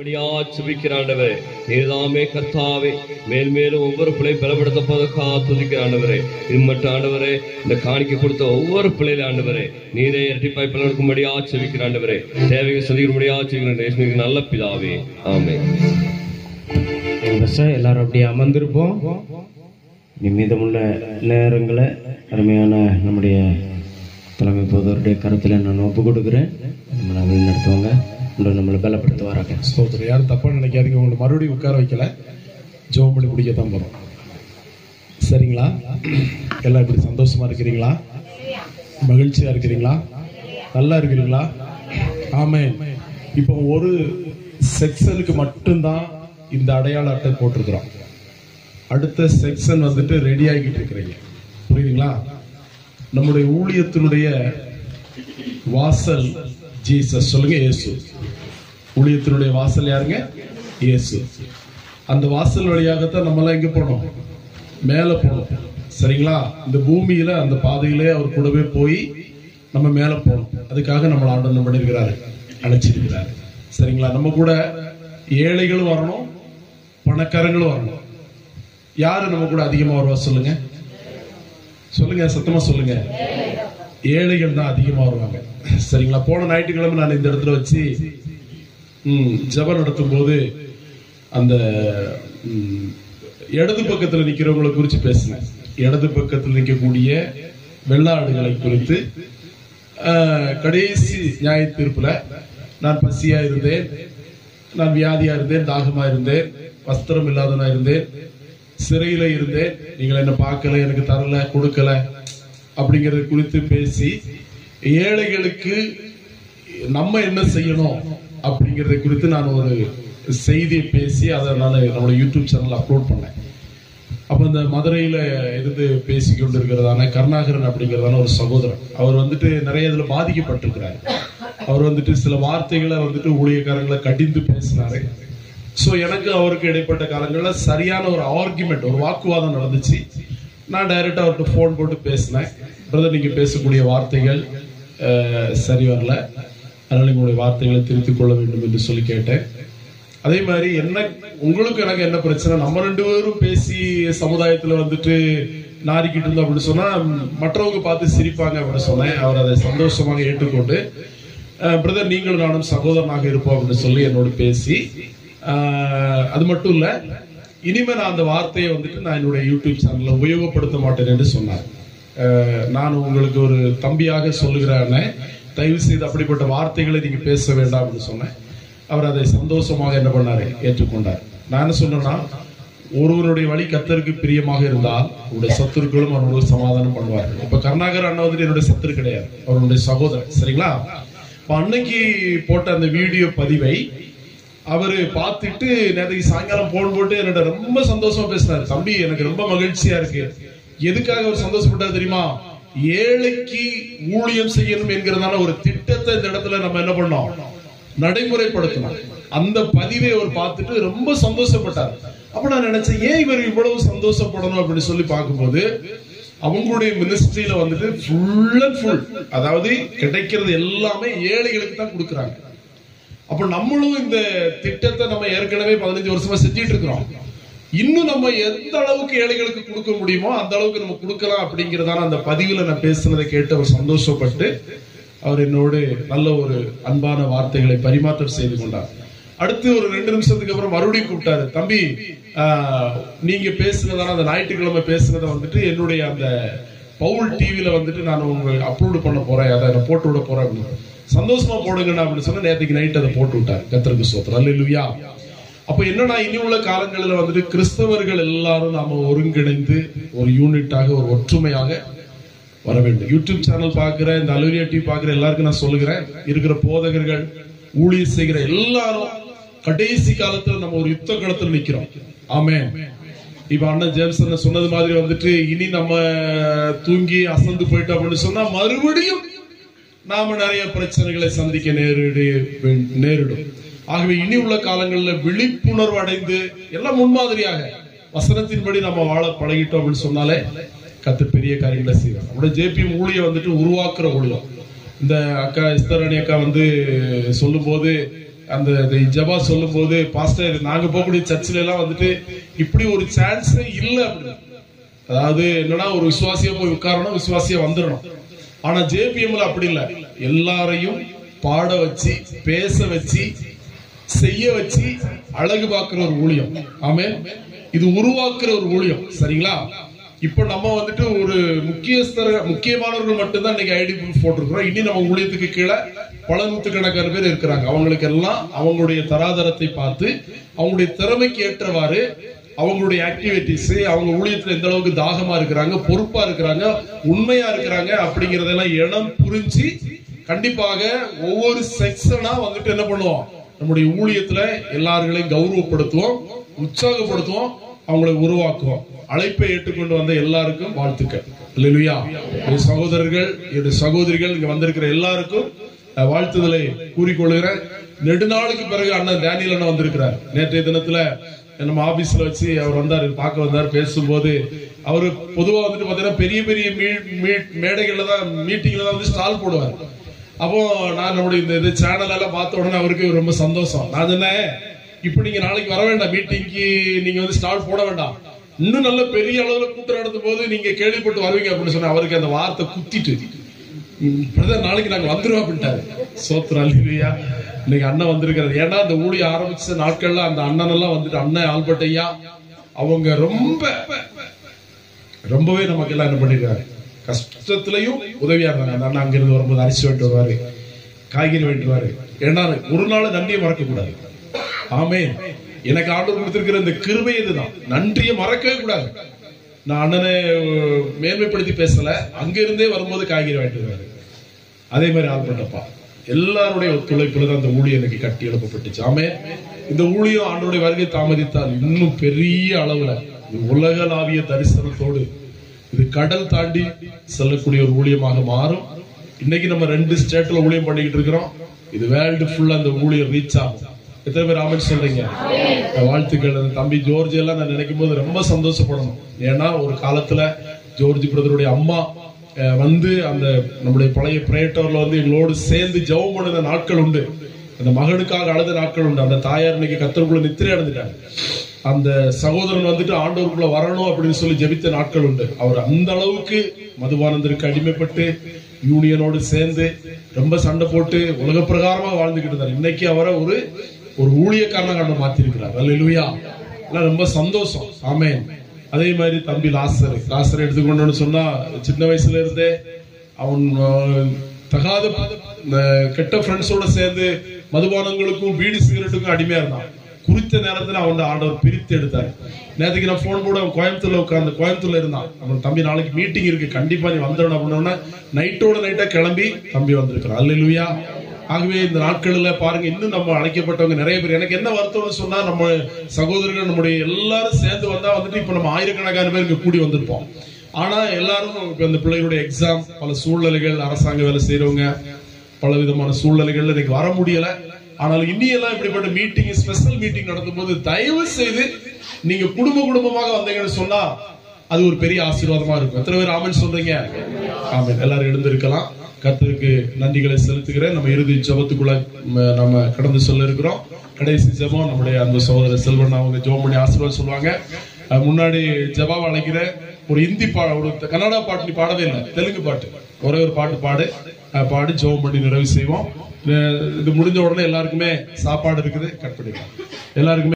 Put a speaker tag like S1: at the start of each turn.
S1: அப்படியா சுபிக்கிறாண்டவரே நீதாமே கர்த்தாவே மேல்மேலும் ஒவ்வொரு பிள்ளை பலப்படுத்தப்பதற்காக துதிக்கிற ஆண்டவரே இது மட்டும் ஆண்டவரே இந்த காணிக்க கொடுத்த ஒவ்வொரு பிள்ளையில ஆண்டவரே நீரே இரட்டிப்பாய் பலனுக்கும்படியா சுபிக்கிற ஆண்டவரே தேவையை சந்திக்கும்படியா சுபிக்கிற நல்ல பிதாவே ஆமே
S2: சார் எல்லாரும் அப்படியே அமர்ந்திருப்போம். இனி மீதமுள்ள நேரங்களை அருமையான நம்முடைய தலைமை போதவருடைய கருத்தில் நான் ஒப்பு கொடுக்குறேன். நம்ம நடத்துவாங்க இன்னும் நம்மளை பலப்படுத்துவாராங்க
S3: ஸ்தோத்திரம். யாரும் தப்பாக நினைக்காதீங்க. உங்களை மறுபடியும் உட்கார வைக்கல. ஜோம் பண்ணி பிடிக்க தான் போகிறோம் சரிங்களா? எல்லாம் இப்படி சந்தோஷமா இருக்கிறீங்களா? மகிழ்ச்சியா இருக்கிறீங்களா? நல்லா இருக்கிறீங்களா? ஆமே இப்போ ஒரு செக்ஷனுக்கு மட்டும்தான் இந்த அடையாள அட்டை போட்டிருக்கிறோம். அடுத்த செக்ஷன் வந்துட்டு ரெடி ஆகிட்டு இருக்கிறீங்க. புரியுதுங்களா? நம்முடைய ஊழியத்தினுடைய வாசல் ஜீசஸ் சொல்லுங்க இயேசு. ஊழியத்தினுடைய வாசல் யாருங்க? இயேசு. அந்த வாசல் வழியாகத்தான் நம்மளாம் எங்க போனோம்? மேல போனோம். சரிங்களா? இந்த பூமியில அந்த பாதையிலே அவர் கூடவே போய் நம்ம மேல போனோம். அதுக்காக நம்மளை ஆண்டனம் பண்ணிருக்கிறாரு அழைச்சிருக்கிறாரு. சரிங்களா? நம்ம கூட ஏழைகளும் வரணும் பணக்காரங்களும் வரணும். யாரு நம்ம கூட அதிகமா வருவா சொல்லுங்க? சொல்லுங்க சத்தமா சொல்லுங்க. ஏழைகள் தான் அதிகமா வருவாங்க. சரிங்களா? போன ஞாயிற்றுக்கிழமை நான் இந்த இடத்துல வச்சு ம், ஜெபம் நடத்தும் போது அந்த இடது பக்கத்துல நிக்கிறவங்களை குறித்து பேசினேன். இடது பக்கத்தில் நிற்கக்கூடிய வெள்ளாடுகளை குறித்து கடைசி நியாய தீர்ப்புல நான் பசியா இருந்தேன் நான் வியாதியா இருந்தேன் தாகமா இருந்தேன் வஸ்திரம் இல்லாதவனா இருந்தேன் சிறையில இருந்தேன். நீங்கள் என்ன பார்க்கல எனக்கு தரல கொடுக்கல. அப்படிங்கறது குறித்து பேசி ஏழைகளுக்கு நம்ம என்ன செய்யணும் அப்படிங்கறத குறித்து நான் ஒரு செய்தியை பேசி அதை நான் நம்மளோட யூடியூப் சேனல் அப்லோட் பண்ணேன். அப்ப இந்த மதுரையில இருந்து பேசி கொண்டிருக்கிறதான கருணாகரன் அப்படிங்கிறதான ஒரு சகோதரன் அவர் வந்துட்டு நிறைய இதுல பாதிக்கப்பட்டிருக்கிறாரு. அவர் வந்துட்டு சில வார்த்தைகளை வந்துட்டு ஊழியக்காரங்களை கடிந்து பேசினாரு. ஸோ எனக்கு அவருக்கு இடைப்பட்ட காலங்களில் சரியான ஒரு ஆர்குமெண்ட் ஒரு வாக்குவாதம் நடந்துச்சு. நான் டைரக்டா அவர்கிட்ட ஃபோன் போட்டு பேசினேன். பிரதர் நீங்க பேசக்கூடிய வார்த்தைகள் சரி வரல. அதனால உங்களுடைய வார்த்தைகளை திருத்திக் கொள்ள வேண்டும் என்று சொல்லி கேட்டேன். அதே மாதிரி என்ன உங்களுக்கு எனக்கு என்ன பிரச்சனை? நம்ம ரெண்டு பேரும் பேசி சமுதாயத்துல வந்துட்டு நாரிக்கிட்டு இருந்தோம் அப்படின்னு சொன்னா மற்றவங்க பார்த்து சிரிப்பாங்க அப்படின்னு சொன்னேன். அவர் அதை சந்தோஷமாக ஏற்றுக்கொண்டு பிரதர் நீங்களும் நானும் சகோதரனாக இருப்போம் அப்படின்னு சொல்லி என்னோடு பேசி அது மட்டும் இல்லை இனிமே நான் அந்த வார்த்தையை வந்துட்டு நான் என்னுடைய யூடியூப் சேனல்ல உபயோகப்படுத்த மாட்டேன் என்று சொன்னார். நான் உங்களுக்கு ஒரு தம்பியாக சொல்லுகிறேன். தயவு செய்து அப்படிப்பட்ட வார்த்தைகளை நீங்க பேச வேண்டாம் அப்படின்னு சொன்னேன். அவர் அதை சந்தோஷமாக என்ன பண்ணாரு? ஏற்றுக்கொண்டார். நான் என்ன சொன்னேன்னா ஒருவருடைய வழி கத்தருக்கு பிரியமாக இருந்தால் அவருடைய சத்துருக்களும் அவர்களுக்கு சமாதானம் பண்ணுவார்கள். இப்ப கருணாகர் அண்ணா வந்துட்டு என்னுடைய சத்துரு கிடையாது. அவருடைய சகோதரர். சரிங்களா? இப்ப அன்னைக்கு போட்ட அந்த வீடியோ பதிவை அவரு பார்த்துட்டு நேற்று சாயங்காலம் போன் போட்டு என்னோட ரொம்ப சந்தோஷமா பேசினாரு. தம்பி எனக்கு ரொம்ப மகிழ்ச்சியா இருக்கு. எதுக்காக அவர் சந்தோஷப்பட்டாரு தெரியுமா? ஏழைக்கு ஊழியம் செய்யணும் என்கிறதான ஒரு திட்டத்தை இந்த இடத்துல நம்ம என்ன பண்ணோம்? நடைமுறைப்படுத்தணும். அந்த பதிவை அவர் பார்த்துட்டு ரொம்ப சந்தோஷப்பட்டார். அப்ப நான் நினைச்சேன் ஏன் இவர் இவ்வளவு சந்தோஷப்படணும் அப்படின்னு சொல்லி பார்க்கும்போது அவங்களுடைய மினிஸ்ட்ரியில வந்துட்டு ஃபுல் அண்ட் ஃபுல் அதாவது கிடைக்கிறது எல்லாமே ஏழைகளுக்கு தான் கொடுக்குறாங்க. அப்ப நம்மளும் இந்த திட்டத்தை நம்ம ஏற்கனவே பதினஞ்சு வருஷமா செஞ்சிட்டு இருக்கிறோம். இன்னும் நம்ம எந்த அளவுக்கு ஏழைகளுக்கு கொடுக்க முடியுமோ அந்த அளவுக்கு நம்ம கொடுக்கலாம் அப்படிங்கிறதான அந்த பதிவுல நான் பேசுனதை கேட்டு அவர் சந்தோஷப்பட்டு அவர் என்னோடு நல்ல ஒரு அன்பான வார்த்தைகளை பரிமாற்றம் செய்து கொண்டார். அடுத்து ஒரு ரெண்டு நிமிஷத்துக்கு அப்புறம் மறுபடியும் கூப்பிட்டாரு தம்பி நீங்க பேசுனதான அந்த ஞாயிற்றுக்கிழமை பேசுனதை வந்துட்டு என்னுடைய அந்த பவுல் டிவியில வந்துட்டு நான் உங்களுக்கு அப்லோடு பண்ண போறேன் அதை நான் போட்டு விட போறேன். அப்படின்னு சந்தோஷமா போடுங்கண்ணா அப்படின்னு சொன்னா நேற்றுக்கு நைட் அதை போட்டு விட்டார். கத்திரக்கு சோத்திரம் அல்லேலூயா அப்ப என்னன்னா இனி உள்ள காலங்களில் வந்துட்டு கிறிஸ்தவர்கள் எல்லாரும் நாம ஒருங்கிணைந்து ஒரு யூனிட்டாக ஒரு ஒற்றுமையாக வர வேண்டும். யூடியூப் சேனல் பாக்குற இந்த அலுவலியா டிவி பாக்குற எல்லாருக்கும் நான் சொல்லுகிறேன். இருக்கிற போதகர்கள் ஊழியர் செய்கிற எல்லாரும் கடைசி காலத்துல நம்ம ஒரு யுத்த களத்துல நிக்கிறோம். ஆமே இப்ப அண்ணன் ஜேம்ஸ் சொன்னது மாதிரி வந்துட்டு இனி நம்ம தூங்கி அசந்து போயிட்டோம் அப்படின்னு சொன்னா மறுபடியும் நாம நிறைய பிரச்சனைகளை சந்திக்க நேரிடு நேரிடும். ஆகவே இனி உள்ள காலங்களில் விழிப்புணர்வு அடைந்து எல்லாம் முன்மாதிரியாக வசனத்தின்படி நம்ம வாழ பழகிட்டோம் அப்படின்னு சொன்னாலே கத்து பெரிய காரியங்களை செய்வோம் நம்மளோட ஜேபி ஊழியை வந்துட்டு உருவாக்குற ஊழியம். இந்த அக்கா இஸ்தரணி அக்கா வந்து சொல்லும்போது அந்த இந்த ஜபா சொல்லும் போது பாஸ்டர் நாங்க போகக்கூடிய சர்ச்சில எல்லாம் வந்துட்டு இப்படி ஒரு சான்ஸே இல்லை அப்படின்னு. அதாவது என்னன்னா ஒரு விசுவாசியா போய் உட்காரணும் விசுவாசியா வந்துடணும். ஆனா ஜேபிஎம்ல அப்படி இல்ல. எல்லாரையும் பாட வச்சு பேச வச்சு செய்ய வச்சு அழகு பார்க்கிற ஒரு ஊழியம். ஆமே இது உருவாக்குற ஒரு ஊழியம். சரிங்களா? இப்போ நம்ம வந்துட்டு ஒரு முக்கியஸ்தர முக்கியமானவர்கள் மட்டும்தான் இன்னைக்கு ஐடி ப்ரூஃப் போட்டிருக்கிறோம். இனி நம்ம ஊழியத்துக்கு கீழே பல நூற்றுக்கணக்கான பேர் இருக்கிறாங்க. அவங்களுக்கு எல்லாம் அவங்களுடைய தராதரத்தை பார்த்து அவங்களுடைய திறமைக்கு ஏற்றவாறு அவங்களுடைய ஆக்டிவிட்டிஸ் அவங்க ஊழியத்துல எந்த அளவுக்கு தாகமா இருக்கிறாங்க பொறுப்பா இருக்கிறாங்க உண்மையா இருக்கிறாங்க அப்படிங்கறதெல்லாம் இடம் புரிஞ்சு கண்டிப்பாக ஒவ்வொரு செக்ஷனா வந்துட்டு என்ன பண்ணுவோம்? நம்முடைய ஊழியத்துல எல்லார்களையும் கௌரவப்படுத்துவோம் உற்சாகப்படுத்துவோம் அவங்களை உருவாக்குவோம். அழைப்பை ஏற்றுக்கொண்டு வந்த எல்லாருக்கும் வாழ்த்துக்கள். இல்லையா என் சகோதரர்கள் என்னுடைய சகோதரிகள் இங்க வந்திருக்கிற எல்லாருக்கும் வாழ்த்துதலை கூறிக்கொள்கிறேன். நெடுநாளுக்கு பிறகு அண்ணன் டேனியல் அண்ணன் வந்திருக்கிறார். நேற்றைய தினத்துல நம்ம ஆபீஸ்ல வச்சு அவர் வந்தார் பார்க்க வந்தார் பேசும்போது அவரு பொதுவா வந்துட்டு பாத்தீங்கன்னா பெரிய பெரிய மேடைகள்ல தான் மீட்டிங்ல தான் வந்து ஸ்டால் போடுவார். அப்போ நான் நம்முடைய இந்த இது சேனல் எல்லாம் பார்த்த உடனே அவருக்கு ரொம்ப சந்தோஷம். நான் சொன்னேன் இப்போ நீங்க நாளைக்கு வர வேண்டாம் மீட்டிங்க்கு நீங்க வந்து ஸ்டால் போட வேண்டாம். இன்னும் நல்ல பெரிய அளவுல கூட்டம் நடத்தும் போது நீங்க கேள்விப்பட்டு வருவீங்க அப்படின்னு சொன்ன அவருக்கு அந்த வார்த்தை குத்திட்டு பிரதர் நாளைக்கு நாங்க வந்துருவோம் அப்படின்ட்டாரு. சோத்ரா இல்லையா? இன்னைக்கு அண்ணன் வந்திருக்கிறது. ஏன்னா அந்த ஊழிய ஆரம்பிச்ச நாட்கள்ல அந்த அண்ணன் எல்லாம் வந்துட்டு அண்ணன் ஆல்பர்ட் ஐயா அவங்க ரொம்ப ரொம்பவே நமக்கு எல்லாம் என்ன பண்ணிருக்காரு? கஷ்டத்திலையும் உதவியா இருந்தாங்க. அந்த அண்ணன் அங்கிருந்து வரும்போது அரிசி வாங்கிட்டு வருவாரு காய்கறி வாங்கிட்டு வருவாரு. ஏன்னா ஒரு நாள் நன்றியை மறக்க கூடாது ஆமே எனக்கு ஆண்டு கொடுத்திருக்கிற இந்த கிருபை இதுதான். நன்றியை மறக்கவே கூடாது. நான் அண்ணனை மேன்மைப்படுத்தி பேசல. அங்கிருந்தே வரும்போது காய்கறி வாங்கிட்டு வருவாரு. அதே மாதிரி ஆள்பட்டப்பா. எல்லாருடைய ஒத்துழைப்புல தான் அந்த ஊழியம் எனக்கு கட்டி எழுப்பப்பட்டுச்சு. ஆமே. இந்த ஊழியம் ஆண்டோடைய வருகை தாமதித்தால் இன்னும் பெரிய அளவுல இது உலகளாவிய தரிசனத்தோடு இது கடல் தாண்டி செல்லக்கூடிய ஒரு ஊழியமாக மாறும். இன்னைக்கு நம்ம ரெண்டு ஸ்டேட்ல ஊழியம் பண்ணிக்கிட்டு இருக்கிறோம். இது வேர்ல்டு ஃபுல்லா அந்த ஊழியம் ரீச் ஆகும். எத்தனை பேர் ஆமென் சொல்றீங்க? வாழ்த்துக்கள். தம்பி ஜோர்ஜ் எல்லாம் நான் நினைக்கும் போது ரொம்ப சந்தோஷப்படணும். ஏன்னா ஒரு காலத்துல ஜோர்ஜ் பிரதருடைய அம்மா வந்து அந்த நம்முடைய பழைய பிரேட்டோர்ல வந்து எங்களோடு சேர்ந்து ஜெபம் பண்ணின நாட்கள் உண்டு. அந்த மகனுக்காக அழுத நாட்கள் உண்டு. அந்த தாயார் இன்னைக்கு கத்தருக்குள்ள நித்திரை அடைஞ்சிட்டாங்க. அந்த சகோதரன் வந்துட்டு ஆண்டவருக்குள்ள வரணும் அப்படின்னு சொல்லி ஜெபித்த நாட்கள் உண்டு. அவர் அந்த அளவுக்கு மதுபானந்தருக்கு அடிமைப்பட்டு யூனியனோடு சேர்ந்து ரொம்ப சண்டை போட்டு உலக பிரகாரமா வாழ்ந்துகிட்டு இருந்தார். இன்னைக்கு அவரை ஒரு ஒரு ஊழியக்காரன ஆண்டவர் மாத்திருக்கிறார். அல்ல இல்லையா ரொம்ப சந்தோஷம். ஆமேன். அதே மாதிரி தம்பி லாசர். லாசர் எடுத்துக்கொண்டோன்னு சொன்னா சின்ன வயசுல இருந்தே அவன் தகாத கெட்ட ஃப்ரெண்ட்ஸோட சேர்ந்து மதுபானங்களுக்கும் பீடி சிகரெட்டுக்கும் அடிமையா இருந்தான். குறித்த நேரத்துல அவன் ஆண்டவர் பிரித்து எடுத்தார். நேற்றுக்கு நான் போன் போட அவன் கோயம்புத்தூர்ல உட்கார்ந்து கோயம்புத்தூர்ல இருந்தான். அவன் தம்பி நாளைக்கு மீட்டிங் இருக்கு. கண்டிப்பா நீ வந்துடணும் அப்படின்னா நைட்டோட நைட்டா கிளம்பி தம்பி வந்திருக்கிறான். அல்லா ஆகவே இந்த நாட்களில் பாருங்க இன்னும் நம்ம அழைக்கப்பட்டவங்க நிறைய பேர். எனக்கு என்ன வருத்தம்னு சொன்னா நம்ம சகோதரர்கள் நம்முடைய எல்லாரும் சேர்ந்து வந்தா வந்துட்டு இப்ப நம்ம ஆயிரக்கணக்கான பேர் இங்க கூடி வந்திருப்போம். ஆனா எல்லாரும் இப்ப இந்த பிள்ளைகளுடைய எக்ஸாம் பல சூழ்நிலைகள் அரசாங்க வேலை செய்யறவங்க பல விதமான சூழ்நிலைகள்ல இன்னைக்கு வர முடியல. ஆனால் இன்னியெல்லாம் இப்படிப்பட்ட மீட்டிங் ஸ்பெஷல் மீட்டிங் நடத்தும் போது தயவு செய்து நீங்க குடும்ப குடும்பமாக வந்தீங்கன்னு சொன்னா அது ஒரு பெரிய ஆசீர்வாதமா இருக்கும். எத்தனை பேர் ஆமன் சொல்றீங்க? ஆமன். எல்லாரும் எழுந்திருக்கலாம். கர்த்தருக்கு நன்றிகளை செலுத்துகிறேன். நம்ம இறுதி ஜபத்துக்குள்ள நம்ம கடந்து சொல்ல இருக்கிறோம். கடைசி ஜெபம் நம்முடைய அந்த சகோதரர் செல்வன் அவங்க ஜபம் பண்ணி ஆசீர்வாதம் சொல்லுவாங்க. முன்னாடி ஜெபாவை அழைக்கிறேன் ஒரு ஹிந்தி பா ஒரு கன்னடா பாட்டு நீ பாடவே இல்லை தெலுங்கு பாட்டு. ஒரே ஒரு பாட்டு பாடு. பாடி ஜெபம் பண்ணி நிறைவு செய்வோம். இது முடிஞ்ச உடனே எல்லாருக்குமே சாப்பாடு இருக்குது கட் பண்ணிக்கலாம். எல்லாருக்குமே